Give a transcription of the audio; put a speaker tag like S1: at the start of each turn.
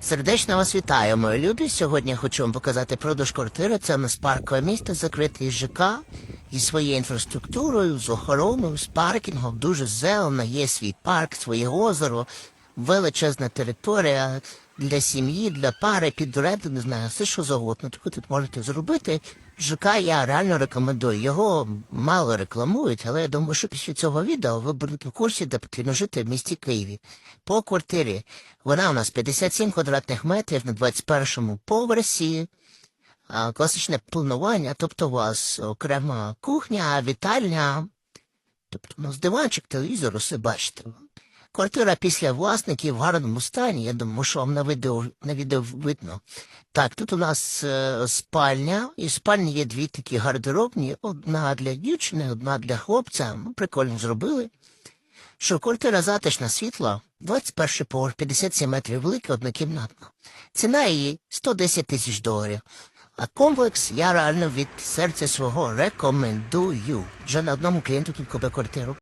S1: Сердечно вас вітаю, мої любі. Сьогодні хочу вам показати продаж квартири. Це у нас паркове місто, закритий ЖК зі своєю інфраструктурою, з охороною, з паркінгом. Дуже зелено, є свій парк, своє озеро, величезна територія для сім'ї, для пари, під не знаю, все що завгодно. Так ви тут можете зробити. ЖК я реально рекомендую. Його мало рекламують, але я думаю, що після цього відео ви будете в курсі, де потрібно жити в місті Києві. По квартирі. Вона у нас 57 квадратних метрів на 21-му поверсі. Класичне планування, тобто у вас окрема кухня, вітальня, тобто у нас диванчик, телевізор, усе бачите. Квартира після власників в гарному стані, я думаю, що вам на відео, на відео видно. Так, тут у нас е, спальня, і в спальні є дві такі гардеробні, одна для дівчини, одна для хлопця. Ну, прикольно зробили. Що квартира затишна, світла, 21 поверх, 57 метрів велика, однокімнатна. Ціна її 110 тисяч доларів. А комплекс я реально від серця свого рекомендую. Вже на одному клієнту тут купив квартиру.